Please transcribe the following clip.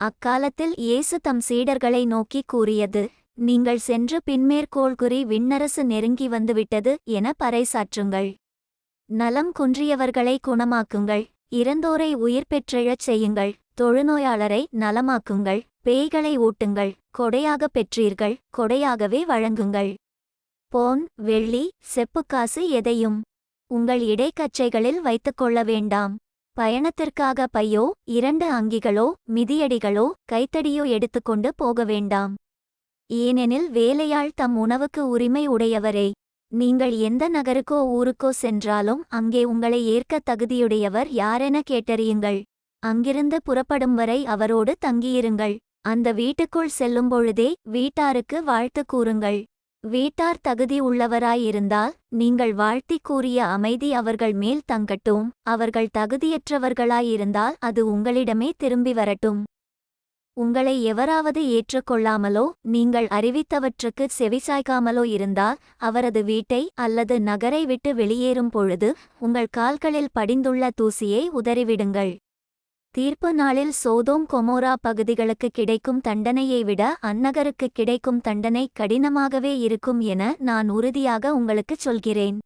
அக்காலத்தில் இயேசு தம் சீடர்களை நோக்கி கூறியது நீங்கள் சென்று பின்மேற்கோள் குறி விண்ணரசு நெருங்கி வந்துவிட்டது என பறைசாற்றுங்கள். நலம் குன்றியவர்களை குணமாக்குங்கள் இறந்தோரை உயிர் பெற்றெழச் செய்யுங்கள் தொழுநோயாளரை நலமாக்குங்கள் பேய்களை ஊட்டுங்கள் கொடையாகப் பெற்றீர்கள் கொடையாகவே வழங்குங்கள். போன் வெள்ளி செப்புக்காசு எதையும் உங்கள் இடைக்கச்சைகளில் வைத்துக்கொள்ள வேண்டாம். பயணத்திற்காக பையோ இரண்டு அங்கிகளோ மிதியடிகளோ கைத்தடியோ எடுத்துக்கொண்டு போக வேண்டாம். ஏனெனில் வேலையாள் தம் உணவுக்கு உரிமை உடையவரே. நீங்கள் எந்த நகருக்கோ ஊருக்கோ சென்றாலும் அங்கே உங்களை ஏற்க தகுதியுடையவர் யாரென கேட்டறியுங்கள். அங்கிருந்து புறப்படும் வரை அவரோடு தங்கியிருங்கள். அந்த வீட்டுக்குள் செல்லும்பொழுதே வீட்டாருக்கு வாழ்த்து கூறுங்கள். வீட்டார் தகுதி உள்ளவராயிருந்தால் நீங்கள் வாழ்த்திக் கூறிய அமைதி அவர்கள் மேல் தங்கட்டும் அவர்கள் தகுதியற்றவர்களாயிருந்தால் அது உங்களிடமே திரும்பி வரட்டும். உங்களை எவராவது ஏற்றுக்கொள்ளாமலோ நீங்கள் அறிவித்தவற்றுக்கு செவிசாய்க்காமலோ இருந்தால் அவரது வீட்டை அல்லது நகரை விட்டு வெளியேறும் பொழுது உங்கள் கால்களில் படிந்துள்ள தூசியை உதறிவிடுங்கள். தீர்ப்பு நாளில் சோதோம் கொமோரா பகுதிகளுக்கு கிடைக்கும் தண்டனையை விட அந்நகருக்கு கிடைக்கும் தண்டனை கடினமாகவே இருக்கும் என நான் உறுதியாக உங்களுக்குச் சொல்கிறேன்.